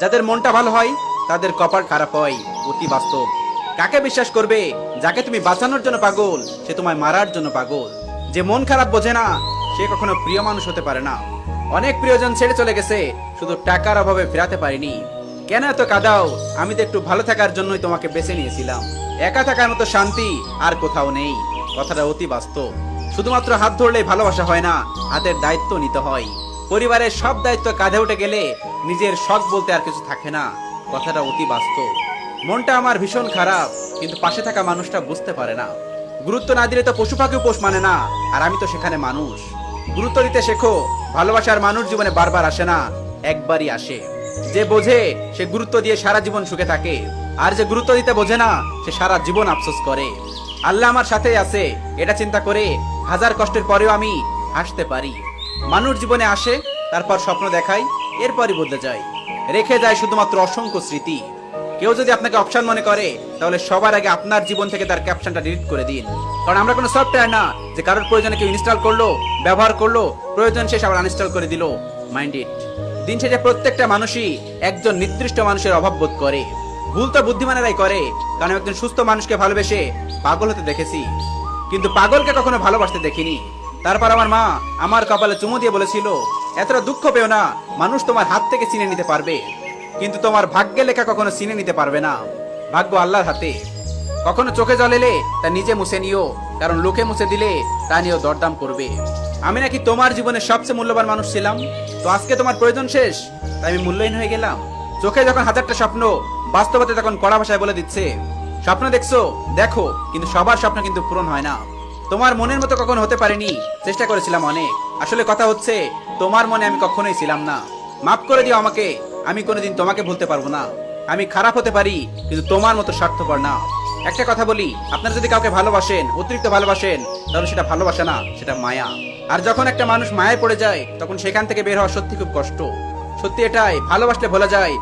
যাদের মনটা ভালো হয়, তাদের কপাল খারাপ হয়। অতি বাস্তব। কাকে বিশ্বাস করবে? যাকে তুমি বাঁচানোর জন্য পাগল, সে তোমায় মারার জন্য পাগল। যে মন খারাপ বোঝে না, সে কখনো প্রিয় মানুষ হতে পারে না। অনেক প্রিয়জন ছেড়ে চলে গেছে, শুধু টাকার অভাবে ফেরাতে পারিনি। কেন এত কাদাও? আমি তো একটু ভালো থাকার জন্যই তোমাকে বেছে নিয়েছিলাম। একা থাকার মতো শান্তি আর কোথাও নেই। কথাটা অতি বাস্তব। শুধুমাত্র হাত ধরলেই ভালোবাসা হয় না, হাতের দায়িত্ব নিতে হয়। পরিবারের সব দায়িত্ব কাঁধে উঠে গেলে নিজের শখ বলতে আর কিছু থাকে না। কথাটা অতি বাস্তব। মনটা আমার ভীষণ খারাপ, কিন্তু পাশে থাকা মানুষটা বুঝতে পারে না। গুরুত্ব না দিলে তো পশু পাখিও পোষ মানে না, আর আমি তো সেখানে মানুষ। গুরুত্ব দিতে শেখো, ভালোবাসার মানুষ জীবনে বারবার আসে না, একবারই আসে। যে বোঝে, সে গুরুত্ব দিয়ে সারা জীবন সুখে থাকে। আর যে গুরুত্ব দিতে বোঝে না, সে সারা জীবন আফসোস করে। আল্লাহ আমার সাথেই আছে, এটা চিন্তা করে হাজার কষ্টের পরেও আমি হাসতে পারি। মানুষ জীবনে আসে, তারপর স্বপ্ন দেখায় এরপরই বদলে যায়। রেখে যায় শুধুমাত্র অসংখ্য স্মৃতি। কেউ যদি আপনাকে অপশন মনে করে, তাহলে সবার আগে আপনার জীবন থেকে তার ক্যাপশনটা ডিলিট করে দিন। কারণ আমরা কোনো সফটওয়্যার না, যে কারোর প্রয়োজনে কেউ ইনস্টল করল, ব্যবহার করল, প্রয়োজন শেষ আবার আনইনস্টল করে দিল। মাইন্ড ইট দিন শেষে প্রত্যেকটা মানুষই একজন নির্দিষ্ট মানুষের অভাব বোধ করে। ভুল তো বুদ্ধিমানেরাই করে। কারণ একজন সুস্থ মানুষকে ভালোবেসে পাগল হতে দেখেছি। কিন্তু পাগলকে কখনো ভালোবাসতে দেখিনি। তারপর আমার মা আমার কপালে চুমু দিয়ে বলেছিল, এতটা দুঃখ পেও না, মানুষ তোমার হাত থেকে চিনে নিতে পারবে। কিন্তু তোমার ভাগ্যে লেখা কখনো চিনে নিতে পারবে না। ভাগ্য আল্লাহর হাতে। কখনো চোখে জল এলে তা নিজে মুছে নিও, কারণ লোকে মুছে দিলে তা নিয়েও দরদাম করবে। আমি নাকি তোমার জীবনের সবচেয়ে মূল্যবান মানুষ ছিলাম। তো আজকে তোমার প্রয়োজন শেষ, তাই আমি মূল্যহীন হয়ে গেলাম। চোখে যখন হাজারটা স্বপ্ন, বাস্তবতে তখন কড়া ভাষায় বলে দিচ্ছে। স্বপ্ন দেখছ, দেখো, কিন্তু সবার স্বপ্ন কিন্তু পূরণ হয় না। তোমার মনের মতো কখনো হতে পারেনি। চেষ্টা করেছিলাম অনেক। আসলে কথা হচ্ছে, তোমার মনে আমি কখনোই ছিলাম না। মাফ করে দিও আমাকে, আমি কোনোদিন তোমাকে ভুলতে পারব না। আমি খারাপ হতে পারি, কিন্তু তোমার মতো স্বার্থপর না। একটা কথা বলি, আপনারা যদি কাউকে ভালোবাসেন, অতিরিক্ত ভালোবাসেন, তাহলে সেটা ভালোবাসা না, সেটা মায়া। আর যখন একটা মানুষ মায়ায় পড়ে যায়, তখন সেখান থেকে বের হওয়া সত্যি খুব কষ্ট। সত্যি এটাই, ভালোবাসলে ভোলা যায়